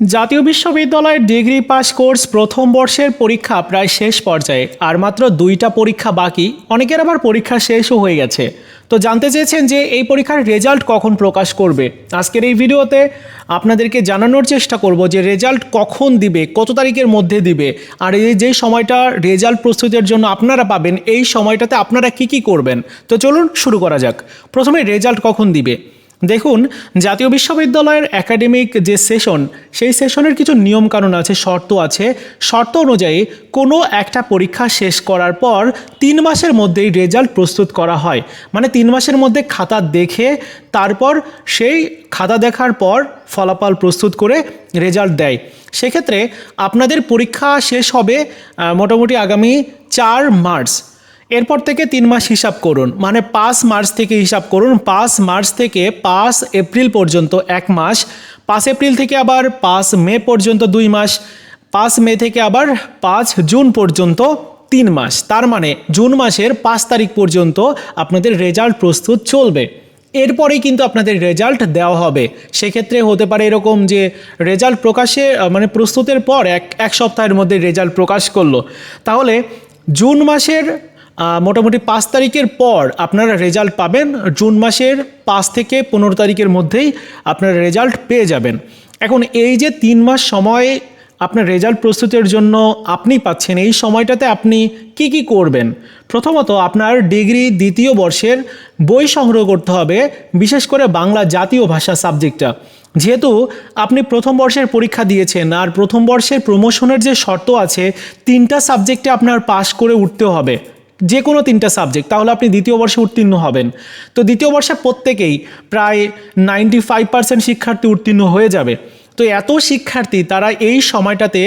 জাতীয় বিশ্ববিদ্যালয়ের degree pass course প্রথম বর্ষের পরীক্ষা প্রায় শেষ পর্যায়ে, আর মাত্র দুইটা পরীক্ষা বাকি, অনেকের আবার পরীক্ষা শেষও হয়ে গেছে। তো জানতে চেয়েছেন যে এই পরীক্ষার রেজাল্ট কখন প্রকাশ করবে? আজকের এই ভিডিওতে আপনাদেরকে জানানোর চেষ্টা করব যে রেজাল্ট কখন দিবে, কত তারিখের মধ্যে দিবে, আর এই যে সময়টা রেজাল্ট প্রস্তুতের জন্য আপনারা পাবেন, এই সময়টাতে আপনারা কি কি করবেন? তো চলুন শুরু করা যাক। প্রথমে রেজাল্ট কখন দিবে? দেখুন, জাতীয় বিশ্ববিদ্যালয়ের একাডেমিক যে সেশন সেই সেশনের কিছু নিয়মকানুন আছে, শর্ত আছে। শর্ত অনুযায়ী কোনো একটা পরীক্ষা শেষ করার পর তিন মাসের মধ্যেই রেজাল্ট প্রস্তুত করা হয়। মানে তিন মাসের মধ্যে খাতা দেখে, তারপর সেই খাতা দেখার পর ফলাফল প্রস্তুত করে রেজাল্ট দেয়। সেক্ষেত্রে আপনাদের পরীক্ষা শেষ হবে মোটামুটি আগামী চার মার্চ। এরপর থেকে তিন মাস হিসাব করুন। মানে পাঁচ মার্চ থেকে হিসাব করুন। পাঁচ মার্চ থেকে পাঁচ এপ্রিল পর্যন্ত এক মাস। পাঁচ এপ্রিল থেকে আবার পাঁচ মে পর্যন্ত দুই মাস। পাঁচ মে থেকে আবার পাঁচ জুন পর্যন্ত তিন মাস। তার মানে জুন মাসের পাঁচ তারিখ পর্যন্ত আপনাদের রেজাল্ট প্রস্তুত চলবে। এরপরেই কিন্তু আপনাদের রেজাল্ট দেওয়া হবে। সেক্ষেত্রে হতে পারে এরকম যে রেজাল্ট প্রকাশে মানে প্রস্তুতের পর এক এক সপ্তাহের মধ্যে রেজাল্ট প্রকাশ করল। তাহলে জুন মাসের মোটামুটি পাঁচ তারিখের পর আপনারা রেজাল্ট পাবেন। জুন মাসের পাঁচ থেকে পনেরো তারিখের মধ্যেই আপনারা রেজাল্ট পেয়ে যাবেন। এখন এই যে তিন মাস সময় আপনার রেজাল্ট প্রস্তুতের জন্য আপনি পাচ্ছেন, এই সময়টাতে আপনি কি কি করবেন? প্রথমত আপনার ডিগ্রি দ্বিতীয় বর্ষের বই সংগ্রহ করতে হবে, বিশেষ করে বাংলা জাতীয় ভাষা সাবজেক্টটা। যেহেতু আপনি প্রথম বর্ষের পরীক্ষা দিয়েছেন আর প্রথম বর্ষের প্রমোশনের যে শর্ত আছে, তিনটা সাবজেক্টে আপনার পাশ করে উঠতে হবে। যে কোনো তিনটা সাবজেক্ট তাহলে আপনি দ্বিতীয় বর্ষে উত্তীর্ণ হবেন। তো দ্বিতীয় বর্ষে প্রত্যেকেই প্রায় নাইনটি ফাইভ পার্সেন্ট শিক্ষার্থী উত্তীর্ণ হয়ে যাবে। তো এত শিক্ষার্থী তারা এই সময়টাতে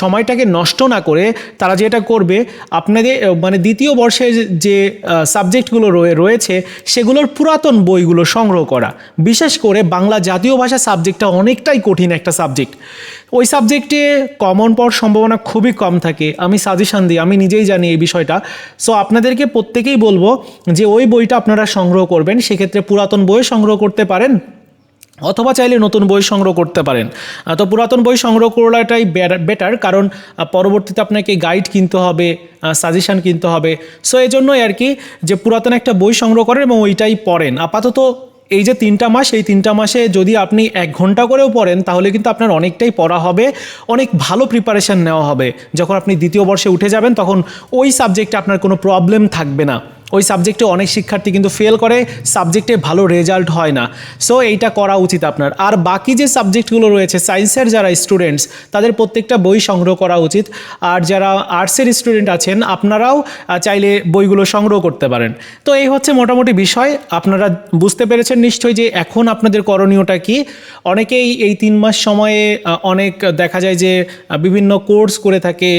সময়টাকে নষ্ট না করে তারা যেটা করবে, আপনাদের মানে দ্বিতীয় বর্ষে যে সাবজেক্টগুলো রয়ে, রয়েছে সেগুলোর পুরাতন বইগুলো সংগ্রহ করা। বিশেষ করে বাংলা জাতীয় ভাষা সাবজেক্টটা অনেকটাই কঠিন একটা সাবজেক্ট ওই সাবজেক্টে কমন পাওয়ার সম্ভাবনা খুবই কম থাকে। আমি সাজেশান দিই, আমি নিজেই জানি এই বিষয়টা। সো আপনাদেরকে প্রত্যেকেই বলব যে, ওই বইটা আপনারা সংগ্রহ করবেন, সেক্ষেত্রে পুরাতন বই সংগ্রহ করতে পারেন। অথবা চাইলে নতুন বই সংগ্রহ করতে পারেন। তো পুরাতন বই সংগ্রহ করাটাই বেটার কারণ পরবর্তীতে আপনাকে গাইড কিনতে হবে সাজেশান কিনতে হবে। সো এই জন্যই আর কি যে পুরাতন একটা বই সংগ্রহ করেন এবং ওইটাই পড়েন। আপাতত এই যে তিনটা মাস, এই তিনটা মাসে যদি আপনি এক ঘণ্টা করেও পড়েন, তাহলে কিন্তু আপনার অনেকটাই পড়া হবে, অনেক ভালো প্রিপারেশান নেওয়া হবে। যখন আপনি দ্বিতীয় বর্ষে উঠে যাবেন, তখন ওই সাবজেক্টে আপনার কোনো প্রবলেম থাকবে না। ওই সাবজেক্টে অনেক শিক্ষার্থী কিন্তু ফেল করে সাবজেক্টে ভালো রেজাল্ট হয় না। সো এইটা করা উচিত আপনার। আর বাকি যে সাবজেক্টগুলো রয়েছে সায়েন্সের যারা স্টুডেন্টস তাদের প্রত্যেকটা বই সংগ্রহ করা উচিত। আর যারা আর্টসের স্টুডেন্ট আছেন, আপনারাও চাইলে বইগুলো সংগ্রহ করতে পারেন। তো এই হচ্ছে মোটামুটি বিষয়। আপনারা বুঝতে পেরেছেন নিশ্চয়ই যে এখন আপনাদের করণীয়টা কি। অনেকেই এই তিন মাস সময়ে অনেক দেখা যায় যে বিভিন্ন কোর্স করে থাকে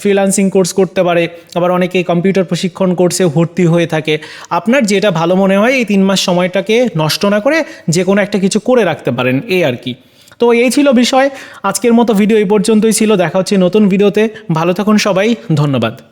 ফ্রিলান্সিং কোর্স করতে পারে। আবার অনেকে কম্পিউটার প্রশিক্ষণ কোর্সে ভর্তি হয়ে থাকে। আপনার যেটা ভালো মনে হয়, এই তিন মাস সময়টাকে নষ্ট না করে যে কোনো একটা কিছু করে রাখতে পারেন, এই আর কি। তো এই ছিল বিষয়। আজকের মতো ভিডিও এই পর্যন্তই ছিল। দেখা হচ্ছে নতুন ভিডিওতে ভালো থাকুন সবাই। ধন্যবাদ।